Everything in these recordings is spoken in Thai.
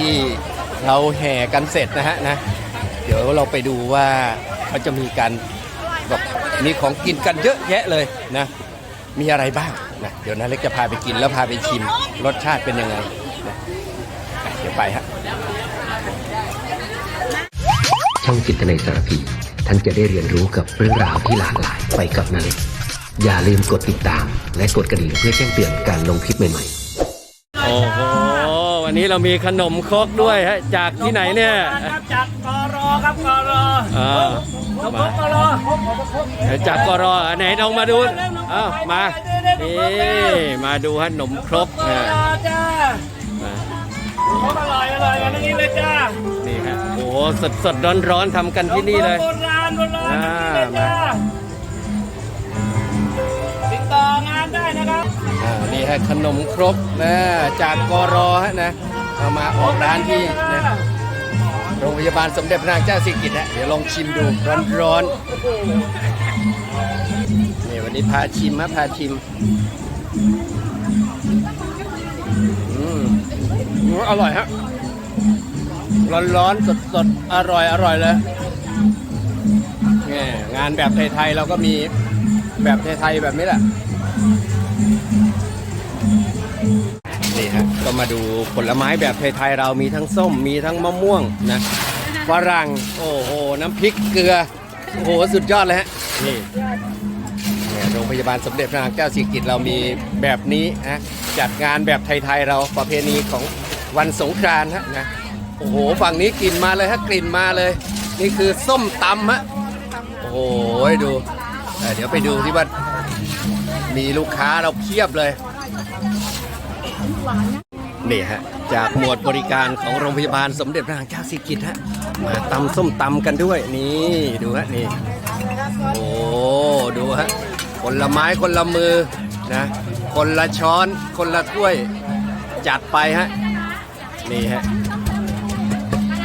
ที่เราแห่กันเสร็จนะฮะนะ เดี๋ยวเราไปดูว่าเขาจะมีการแบบมีของกินกันเยอะแยะเลยนะ มีอะไรบ้างนะเดี๋ยวนาเล็กจะพาไปกินแล้วพาไปชิมรสชาติเป็นยังไงนะอะเดี๋ยวไปฮะช่องจิตในสารพีท่านจะได้เรียนรู้กับเรื่องราวที่หลากหลายไปกับนาเล็กอย่าลืมกดติดตาม และกดกระดิ่งเพื่อแจ้งเตือนการลงคลิปใหม่ๆโอ้โห วันนี้เรามีขนมครกด้วยฮะจากที่ไหนเนี่ยครับจากกรอครับกรออ่าครบมากรอจากกรอไหนลองมาดูเอ้ามานี่มาดูขนมครกกนะรอจ้ามาครบอร่อยอร่อยกันนี้เลยจ้านี่ฮะโอ้โหสดสดร้อนร้อนๆทำกันที่นี่เลยโบราณโบราณอ่ากันนี่เลยจ้า ขนมครกนะจากกรอฮะนะเอามาออกร้านที่นะโรงพยาบาลสมเด็จพระนางเจ้าสิริกิติ์ฮะเดี๋ยวลองชิมดูร้อนร้อนๆนี่วันนี้พาชิมฮะพาชิมอืมอร่อยฮะร้อนร้อนสดสดๆอร่อยอร่อยเลยนี่งานแบบไทยๆเราก็มีแบบไทยๆแบบนี้แหละ มาดูผลไม้แบบไทยๆเรามีทั้งส้มมีทั้งมะม่วงนะฝรั่งโอ้โหน้ำพริกเกลือโอ้โหสุดยอดเลยฮะนี่เนี่ยโรงพยาบาลสมเด็จพระนางเจ้าสิริกิติ์เรามีแบบนี้นะจัดงานแบบไทยๆเราประเพณีของวันสงกรานต์ฮะนะโอ้โหฝั่งนี้กลิ่นมาเลยฮะกลิ่นมาเลย นี่คือส้มตำฮะโอ้โหดูเอ่อเดี๋ยวไปดูที่ว่ามีลูกค้าเราเพียบเลย นี่ฮะจากหมวดบริการของโรงพยาบาลสมเด็จพระนางเจ้าสิริกิติ์ฮะมาตำส้มตำกันด้วยนี่ดูฮะนี่โอ้ดูฮะคนละไม้คนละมือนะคนละช้อนคนละถ้วยจัดไปฮะนี่ฮะ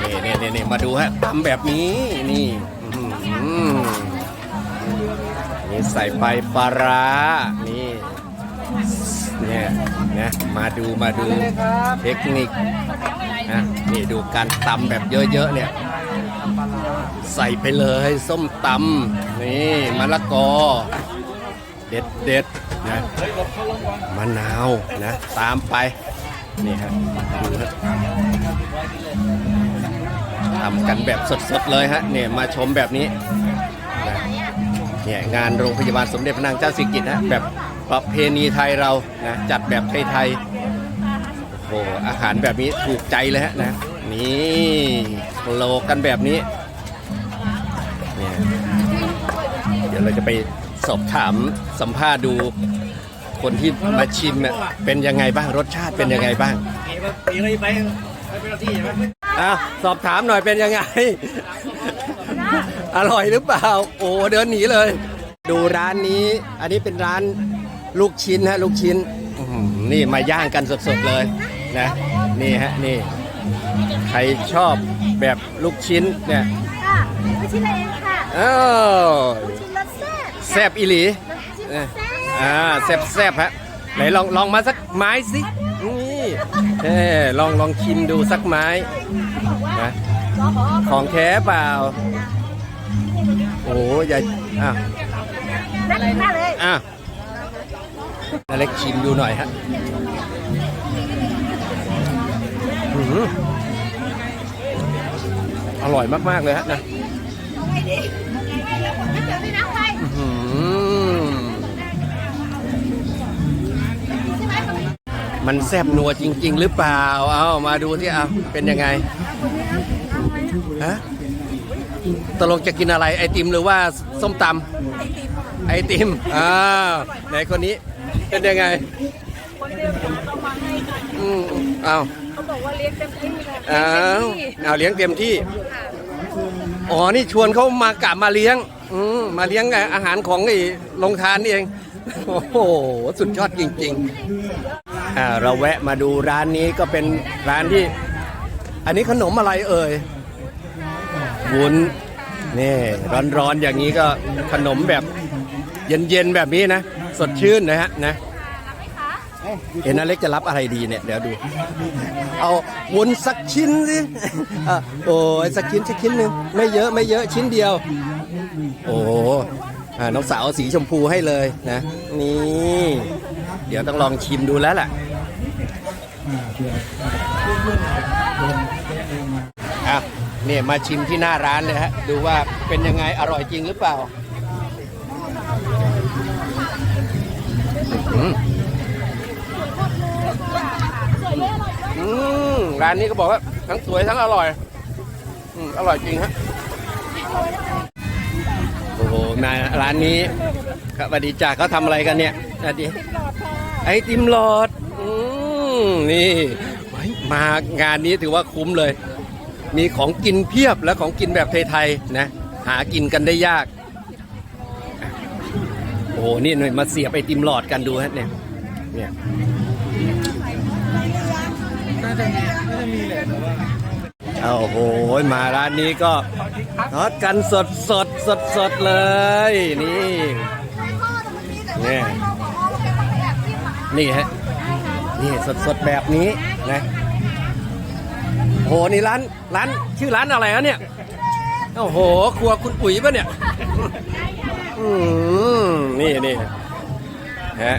นี่นี่นี่นมาดูฮะตำแบบนี้นี่นี่ใส่ไปปลาร้านี่ เนี่ยนะมาดูมาดูเทคนิคนะนี่ดูการตำแบบเยอะๆเนี่ยใส่ไปเลยส้มตำนี่มะละกอ เด็ดเด็ดๆนะมะนาวนะตามไปนี่ฮะดูฮะทำกันแบบสดๆเลยฮะเนี่ยมาชมแบบนี้นะเนี่ยงานโรงพยาบาลสมเด็จพระนางเจ้าสิริกิติ์นะแบบ ประเพณีไทยเรานะจัดแบบไทยๆโอ้โหอาหารแบบนี้ถูกใจเลยฮะนะนี่โลกันแบบนี้เนี่ยเดี๋ยวเราจะไปสอบถามสัมภาษณ์ดูคนที่มาชิมเนี่ยเป็นยังไงบ้างรสชาติเป็นยังไงบ้างเอ๋ไปไปไปไปที่ใช่ไหมอ้าวสอบถามหน่อยเป็นยังไง อร่อยหรือเปล่า โอ้เดินหนีเลย ดูร้านนี้ อันนี้เป็นร้าน ลูกชิ้นฮะลูกชิ้นอื้อหือนี่มาย่างกันสดๆเลยนะนี่ฮะนี่ใครชอบแบบลูกชิ้นเนี่ยค่ะลูกชิ้นอะไรเองค่ะอ้าวลูกชิ้นรสแซ่บแซบอีหลีลูกชิ้นเออแซ่บอ่าแซบแซบฮะไหนลองลองมาสักไม้สินี่เออลองลองชิมดูสักไม้นะรอขอของแท้เปล่า โอ้ยอย่าอะ นั่งหน้าเลย อะ นาเล็กชิมดูหน่อยฮะอร่อยมาก ๆ เลยฮะนะมันแซ่บนัวจริง ๆ หรือเปล่า เอามาดูที่เอาเป็นยังไงฮะตกลงจะกินอะไรไอติมหรือว่าส้มตำไอติมอ้าไหนคนนี้ เป็นยังไงอืมอ้าวเขาบอกว่าเลี้ยงเต็มที่เลยอ้าวเอาเลี้ยงเต็มที่ อ๋อ นี่ชวนเขามากะมาเลี้ยง อืมมาเลี้ยงอาหารของไอ้โรงทานนี่เอง โอ้โห สุดยอดจริง ๆ อ่า เราแวะมาดูร้านนี้ก็เป็นร้านที่ อันนี้ขนมอะไรเอ่ยวุ้นนี่ร้อนๆอย่างนี้ก็ขนมแบบเย็นๆแบบนี้นะ สดชื่นนะฮะนะเห็นนาเล็กจะรับอะไรดีเนี่ย เดี๋ยวดู เอาวุ้นสักชิ้นสิโอ้ยสักชิ้นสักชิ้นหนึ่งไม่เยอะไม่เยอะชิ้นเดียว โอ้น้องสาวเอาสีชมพูให้เลยนะ นี่ เดี๋ยวต้องลองชิมดูแล้วแหละอะเนี่ยมาชิมที่หน้าร้านเลยฮะ ดูว่าเป็นยังไงอร่อยจริงหรือเปล่าอืมอืม ร้านนี้ก็บอกว่าทั้งสวยทั้งอร่อย อืมอร่อยจริงฮะโอ้โหมาร้านนี้ครับสวัสดีจ่าเขาทำอะไรกันเนี่ยสวัสดีไอติมหลอดอืมนี่มางานนี้ถือว่าคุ้มเลย มีของกินเพียบและของกินแบบไทยๆนะ หากินกันได้ยาก โอ้โหนี่หน่อยมาเสียบไอติมหลอดกันดูฮะเนี่ยเนี่ย โอ้โห มาร้านนี้ก็ทอดกันสดสดสดสดเลย นี่นี่นี่ฮะ นี่สดสดแบบนี้นะโอ้โหนี่ร้านร้านชื่อร้านอะไรฮะเนี่ย โอ้โห ครัวคุณปุ๋ยปะเนี่ย อืมนี่นี่ฮะ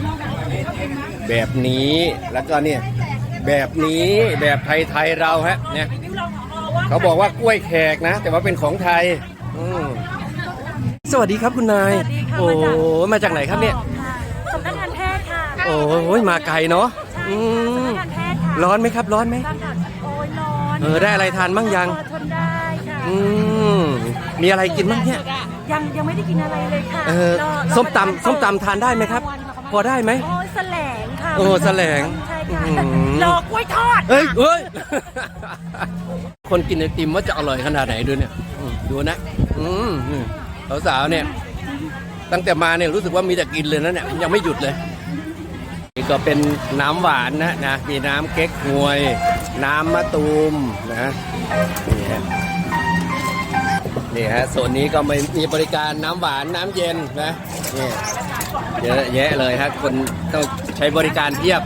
แบบนี้แล้วก็เนี่ย แบบนี้แบบไทยๆเราฮะเนี่ยเขาบอกว่ากล้วยแขกนะ แต่ว่าเป็นของไทยอืมสวัสดีครับคุณนายสวัสดีค่ะโอ้มาจากมาจากไหนครับเนี่ยสำนักงานแพทย์ค่ะ โอ้ยมาไกลเนาะใช่อืมสำนักงานแพทย์ค่ะร้อนไหมครับ ร้อนไหมบ้านค่ะโอ้ยร้อนเออได้อะไรทานบ้างยังพอทนได้ค่ะอืมมีอะไรกินบ้างเนี่ยยังยังไม่ได้กินอะไรเลยค่ะเออรอรอส้มประธานตำส้มตำทานได้ไหมครับ พอได้ไหมโอ้ยแสลงค่ะโอ้แสลงใช่ค่ะอื้อ หือรอกล้วยทอดเฮ้ยเฮ้ย คนกินไอติมว่าจะอร่อยขนาดไหนดูเนี่ยอืมดูนะ อืมนี่สาวๆเนี่ย ตั้งแต่มาเนี่ยรู้สึกว่ามีแต่กินเลยนะเนี่ยยังไม่หยุดเลย นี่ก็เป็นน้ำหวานนะนะมีน้ำเก๊กฮวย น้ำมะตูมนะนี่ฮะนี่ฮะโซนนี้ก็มีมีบริการน้ำหวานน้ำเย็นนะนี่เยอะแยะเลยฮะคนต้องใช้บริการเพียบ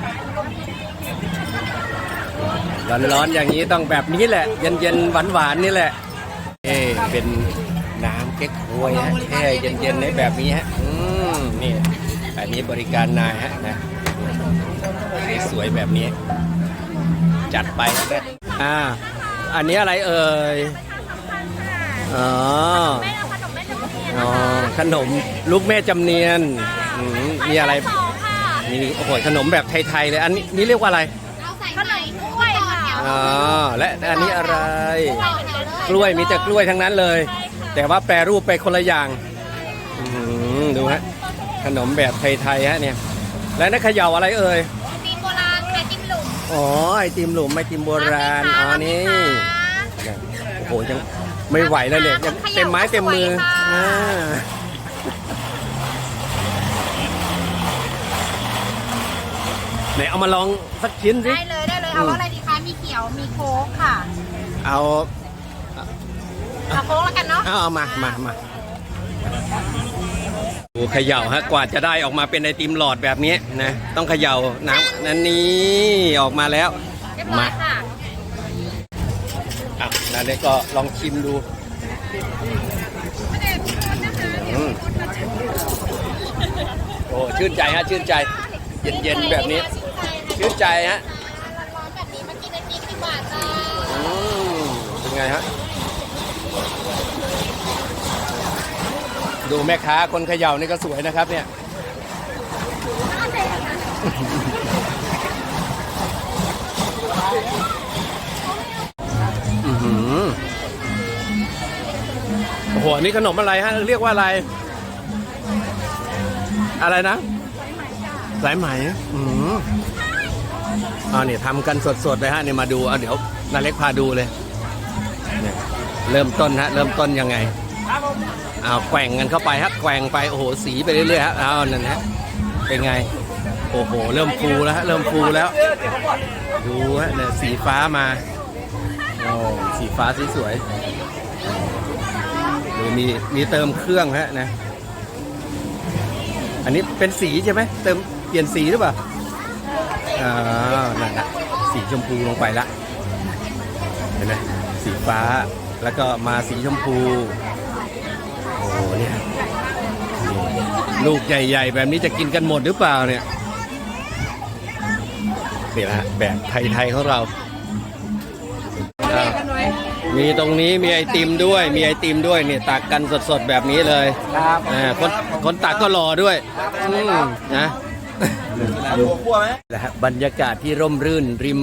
ร้อนๆอย่างนี้ต้องแบบนี้แหละ เย็นๆหวานๆนี่แหละ เอ๊เป็นน้ำเก๊กฮวยฮะแช่เย็นๆในแบบนี้ฮะอืมนี่อันนี้บริการนายฮะนะสวยๆแบบนี้ จัดไปนะอ่า อันนี้อะไรเอ่ยอ๋ออ๋อขนมลูกแม่จำเนียนอืมมีอะไรมีโอ้โหขนมแบบไทยๆเลย อันนี้นี่เรียกว่าอะไร อ๋อและอันนี้อะไร กล้วยมีแต่กล้วยทั้งนั้นเลย แต่ว่าแปรรูปไปคนละอย่างอื้อหือดูฮะขนมแบบไทยๆฮะเนี่ย แล้วนั่นเขย่าอะไรเอ่ยตีโบราณไข่ติ้มหลุมอ๋อไอติมหลุมไอติมโบราณอ๋อนี่โอ้โหยังไม่ไหวแล้วเนี่ยยังเต็มไม้เต็มมืออ่าไหนเอามาลองสักชิ้นสิได้เลยได้เลยเอาอะไรดี คะมีเขียวมีโค้กค่ะเอาเอาโค้กแล้วกันเนาะเอาเอามามามาโอ้เขย่าฮะกว่าจะได้ออกมาเป็นไอติมหลอดแบบนี้นะต้องเขย่าน้ำนั่นนี่ออกมาแล้วเรียบร้อยค่ะอะนั่นเลยก็ลองชิมดูอืมโอ้ชื่นใจฮะชื่นใจ เย็นๆแบบนี้ ชื่นใจฮะ ร้อนๆแบบนี้มากินไอติมดีกว่าจ้า อืมเป็น ไงฮะ ดูแม่ค้าคนเขย่านี่ก็สวยนะครับเนี่ย อือหือโอ้โหอันนี่ขนมอะไรฮะ เรียกว่าอะไร อะไรนะ สายไหม อืมอ่าเนี่ยทำกันสดๆเลยฮะเนี่ยมาดูเอาเดี๋ยวนาเล็กพาดูเลย เนี่ยเริ่มต้นฮะเริ่มต้นยังไงเอาแกว่งกันเข้าไปฮะแกว่งไปโอ้โหสีไปเรื่อยๆฮะเอานั่นฮะเป็นไงโอ้โหเริ่มฟูแล้วฮะเริ่มฟูแล้ว ดูฮะเนี่ยสีฟ้ามาโอ้สีฟ้าสสวยดูมีมีเติมเครื่องฮะนะ อันนี้เป็นสีใช่ไหมเติมเปลี่ยนสีหรือเปล่าอ่านั่นนะสีชมพูลงไปละเห็นไหม สีฟ้า แล้วก็มาสีชมพู โอ้โหเนี่ยนี่ลูกใหญ่ๆ แบบนี้จะกินกันหมดหรือเปล่าเนี่ยนี่นะฮะแบบไทยๆของเราอ่ามีตรงนี้มีไอติมด้วย มีไอติมด้วยเนี่ยตักกันสดๆแบบนี้เลยครับอ่าคนคนตักก็รอด้วยอืมนะหัวคั่วไหมนะฮะบรรยากาศที่ร่มรื่นริม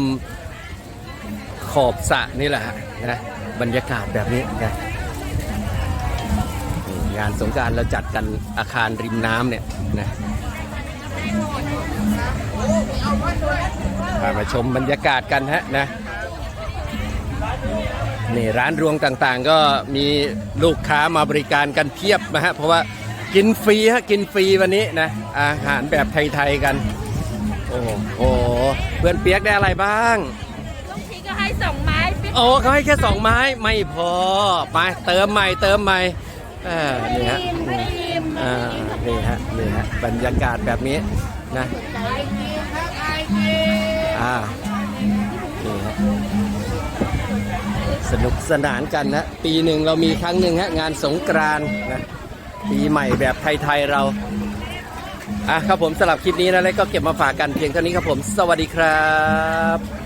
ขอบสระนี่แหละฮะนะบรรยากาศแบบนี้นะงานสงการเราจัดกันอาคารริมน้ำเนี่ยนะพามาชมบรรยากาศกันฮะนะนี่ร้านรวงต่างๆ ก็มีลูกค้ามาบริการกันเพียบนะฮะเพราะว่ากินฟรีฮะกินฟรีวันนี้นะอาหารแบบไทยๆกัน โอ้โหเพื่อนเปียกได้อะไรบ้าง สองไม้ปิ๊บโอ้เขาให้แค่สองไม้ไม่พอไปเติมใหม่เติมใหม่อ่านี่ฮะไม่ได้ยิมอ่านี่ฮะนี่ฮะบรรยากาศแบบนี้นะอ่านี่ฮะสนุกสนานกันนะปีหนึ่งเรามีครั้งหนึ่งฮะงานสงกรานต์นะปีใหม่แบบไทยๆเราอะครับผมสำหรับคลิปนี้นะแล้วก็เก็บมาฝากกันเพียงเท่านี้ครับผม สวัสดีครับ